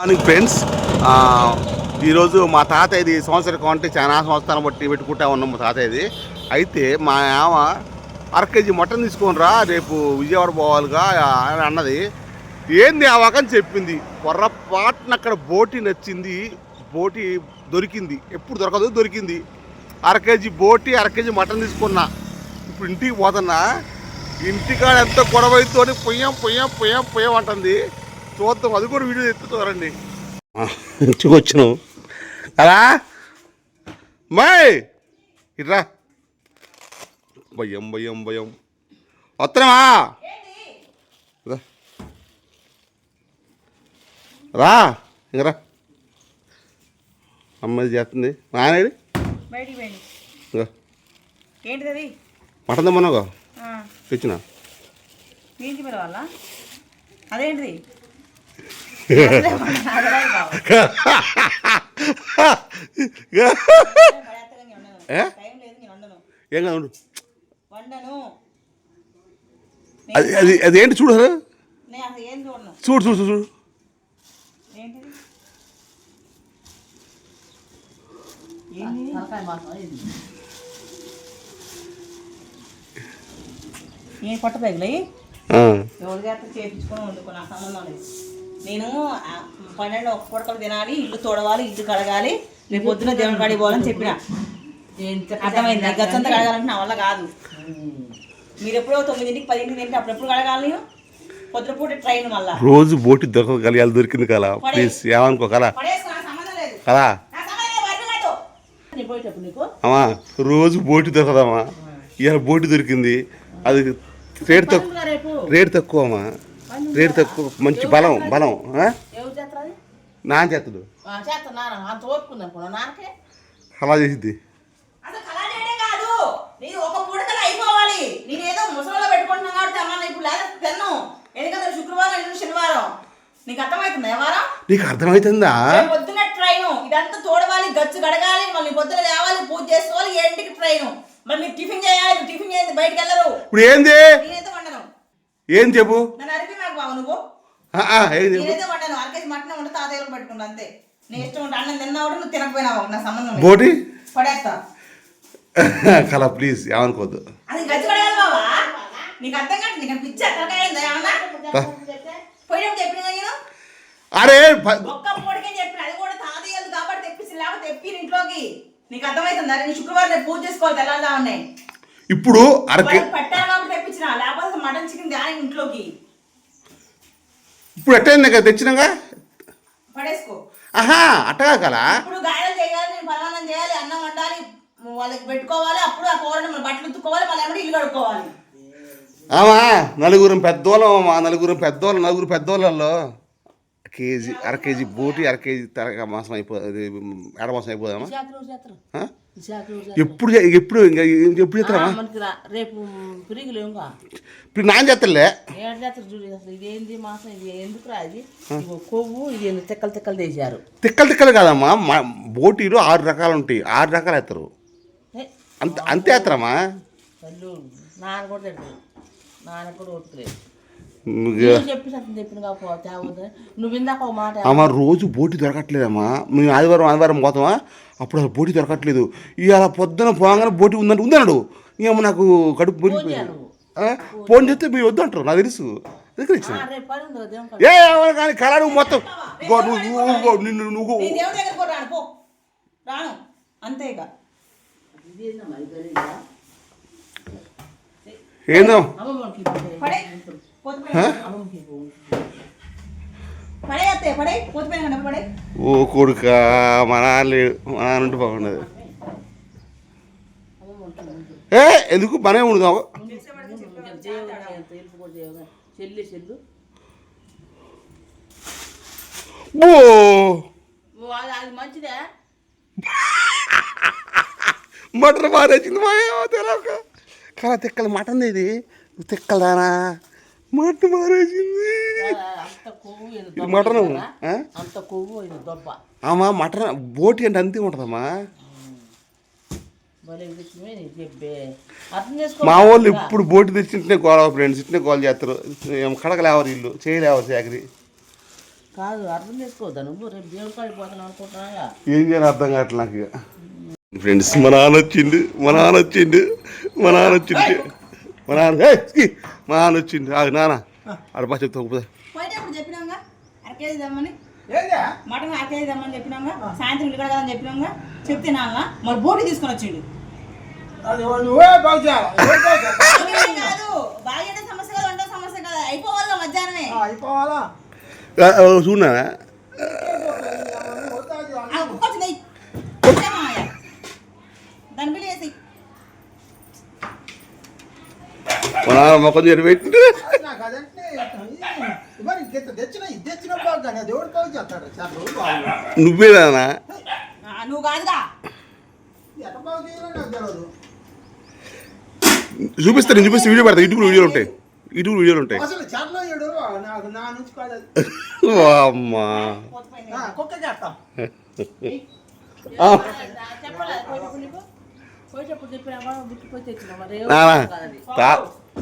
Morning friends ఈరోజు మా తాతయ్యది సంవత్సరం కొంటే చాలా సంవత్సరాలు బట్టి పెట్టుకుంటా ఉన్నాం మా తాతయ్యది. అయితే మా ఆమ అర కేజీ మటన్ తీసుకొని రా రేపు విజయవాడ పోవాలిగా అని అన్నది. ఏంది ఆ చెప్పింది. పొర్రపాటున అక్కడ బోటి నచ్చింది బోటి దొరికింది. ఎప్పుడు దొరకదు దొరికింది. అర కేజీ బోటి అర కేజీ మటన్ తీసుకున్నా. ఇప్పుడు ఇంటికి పోతున్నా. ఇంటికాడ ఎంత గొడవ పొయ్యం పొయ్యం పొయ్యం పొయ్యం అంటుంది. చూద్దాం. అది కూడా వీడియో ఎత్తుతారండి ఇంటికి వచ్చినాం అలా మాయ్ ఇట్రా భయం భయం భయం. వస్తున్నావా? రా. రా ఇంక రా. అమ్మాయి చేస్తుంది. నానేది మటన్ తెమ్మన్నావు తెచ్చిన? అదేంటిది అసలే మన- అసలే కావాలి. పడేత్తగా నేను వండను. ఏ? కాదు అది అది అది ఏంటి చూడు చూడు చూడు చూడు ఏం కొట్ట తగిలాయి ఆ. ఎవరి చేపించుకొని వండుకుని నాకు సంబంధం లేదు. నేను పన్నెండు ఒక పూటకలు తినాలి ఇల్లు తోడవాలి ఇల్లు కడగాలి రేపు పొద్దున దేవుని కాడికి పోవాలని చెప్పిన. అర్థమైంది? గచ్చంతా కడగాలంటే నా వల్ల కాదు. మీరు ఎప్పుడో తొమ్మిదింటికి పదింటికి తింటే అప్పుడు ఎప్పుడు కడగాలి నేను పొద్దున పూట ట్రైన్ మళ్ళా. రోజు బోటి దొరకదు కలియాలి దొరికింది కదా ప్లీజ్ ఏమనుకో కదా కదా అమ్మా రోజు బోటి దొరకదమ్మా ఇవాళ బోటి దొరికింది. అది రేట్ తక్కువ రేట్ తక్కువ అమ్మా. రేట్ తక్కువ మంచి బలం బలం నాన్న ఓపుకుందాం నాకే అలా చేసిద్ది. నీకు అర్థమవుతుందా పొద్దున్న ట్రైన్. ఇదంతా తోడవాలి గచ్చు గడగాలి. మళ్ళీ పొద్దున లేవాలి పూజ చేసుకోవాలి ఏడింటికి ట్రైన్? మరి మీరు టిఫిన్ చేయాలి టిఫిన్ చేసి బయటికి వెళ్ళరు. ఇప్పుడు ఏంది? ఏం చెప్పు? నువ్వు? వండను. మటన్ ఉంటే తాతయ్యలు పట్టుకుంటా అంతే. నీ ఇష్టం ఉంటే అన్నం తిన్నావు నువ్వు తినకపోయినావు? నా సంబంధం. బోటి? పడేస్తా. కలా ప్లీజ్ ఏమనుకోవద్దు. అది గచ్చి బావా. నీకు అర్థం కాదు నీకు పిచ్చి అక్కడికైందా ఏమన్నా? పోయినప్పుడు చెప్పిన నేను? అరే ఒక్క పూటకే చెప్పిన. అది కూడా తాతయ్యలు కాబట్టి తెప్పించి లేకపోతే తెప్పి ఇంట్లోకి. నీకు అర్థమవుతుందా? నేను శుక్రవారం రేపు పూజ చేసుకోవాలి తెల్లారుదా ఉన్నాయి ఇప్పుడు అరకే పెట్టాను కాబట్టి తెప్పించిన. లేకపోతే మటన్ చికెన్ దాని ఇంట్లోకి. ఇప్పుడు ఎట్టయింది కదా తెచ్చినాగా ఆహా అట్టగా కదా వండాలి వాళ్ళకి పెట్టుకోవాలి అప్పుడు ఆ కూరని మన బట్టలు ఉత్తుకోవాలి మళ్ళీ ఏమంటే ఇల్లు కడుక్కోవాలి. ఆమా నలుగురం పెద్దోళ్ళం మా నలుగురం పెద్దోళ్ళం నలుగురు పెద్దోళ్ళల్లో. కేజీ అర కేజీ బోటి అర కేజీ తరగ మాసం అయిపోతుంది ఎడ మాసం అయిపోదామా? ఎప్పుడు ఎప్పుడు ఇంకా ఎప్పుడు చేస్తామా మనకి రా- రేపు పిరిగిలు ఇప్పుడు నాన్న చేస్తలే ఏడు జాతర చూడు అసలు ఇదేంది మాసం ఇది ఎందుకు ఇది? ఇగో కొవ్వు ఇది ఏంది? తిక్కలు తిక్కలు తీశారు. తిక్కలు తిక్కలు కాదమ్మా మా బోటీలు ఆరు రకాలు ఉంటాయి ఆరు రకాలు వేస్తారు. అంత అంతే వేస్తారమ్మా? నాన్న కూడా తిడతాడు నాన్న కూడా ఓటుకులేదు అమ్మ రోజు బోటి దొరకట్లేదమ్మా మేము ఆదివారం ఆదివారం పోతామా అప్పుడు అసలు బోటి దొరకట్లేదు ఇవాళ పొద్దున పోగానే బోటి ఉందంటే ఉందన్నాడు ఏమో నాకు కడుపు మురిగిపోయింది ఆ? ఫోన్ చేస్తే మీరు వద్దంటారు నాకు తెలుసు దగ్గర ఇచ్చిన. ఏ కానీ కళ నువ్వు మొత్తం నువ్వు నిన్ను నువ్వు? ఏందో ఓ కొడుక మా నాన్న లేడు మా నాన్న ఉంటే బాగుండదు. ఏ ఎందుకు? మనమే ఉండుదాం దేవుని ఎంత తెలుసు కూడా దేవుని. చెల్లి చెల్లు ఓ. ఓ, అది అది మంచిదే? మటన్ మా తెలక కళ తిక్కల మటన్ ఇది. తిక్కలదానా? మటన్ మారేసింది. మటన్? అంత కొవ్వు దొబ్బ. మటన్? బోటి అంటే అంతే ఉంటుందమ్మా. మా వాళ్ళు ఇప్పుడు బోటి తెచ్చి ఇంటనే గోల ఫ్రెండ్స్ ఇంటనే గోల్ చేస్తారు. ఏం కడగలేవరు ఇల్లు చేయలేవరు చాకరి. కాదు అర్థం చేసుకోవద్దా నువ్వు? రేపు దేవుడి అనుకుంటున్నా ఏం చేయాలి అర్థం కావట్లేదు నాకు ఫ్రెండ్స్ మా నాన్న వచ్చిండు మా నాన్న వచ్చిండు మా నాన్న వచ్చిండు. మా నాన్న! మా నాన్న వచ్చిండు. ఆగు నాన్న. అడపా చెప్తా పోదా. పోయేటప్పుడు చెప్పినాంగా? అర కేజీ తెమ్మని. ఏందా? మటన్ అర కేజీ తెమ్మని చెప్పినాంగా. సాయంత్రం ఇక్కడ కదని చెప్పినాంగా. చెప్తే నాన్న మరి బోటి తీసుకొని వచ్చిండు. ఆ, ఆ, ఆ, ఆ వచ్చింది మామయ్య. దాని బిల్లు వేసి మా నాన్న మొక్క దగ్గర పెట్టి నాకు అదంటే మరి ఇంకెంత తెచ్చిన ఇది తెచ్చిన బాగు కానీ దేవుడు బాగు చేస్తాడు? చాలా రోజులు బాగు నువ్వే నాన్న ఆ, నువ్వు కాదుగా. ఎట్ట బాగు చేయాలో నాకు తెలియదు చూపిస్తాను నేను చూపిస్తే వీడియో పెడతా యూట్యూబ్ వీడియోలు ఉంటాయి. యూట్యూబ్ వీడియోలు ఉంటాయి. అమ్మా. పోతుపోయింది. కుక్కకి వేస్తాం ఆ, చెప్పలేదు పోయేటప్పుడు నీకు పోయేటప్పుడు చెప్పినా కూడా గుర్తుపోయి తెచ్చినా మరి ఏం నాన్న కాదు అది. తా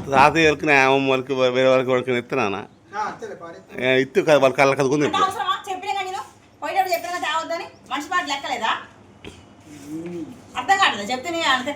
తాతయ్య వాళ్ళకి నా అమ్మమ్మ వాళ్ళకి వేరే వాళ్ళకి వాళ్ళకి ఇస్తున్నానా అంతేలే పారే. ఇత్తు కదా వాళ్ళ కళ్ళ కదుకుంది మనిషి మాట లెక్కలేదా? అర్థం కావట్లేదు? చెప్తే అంత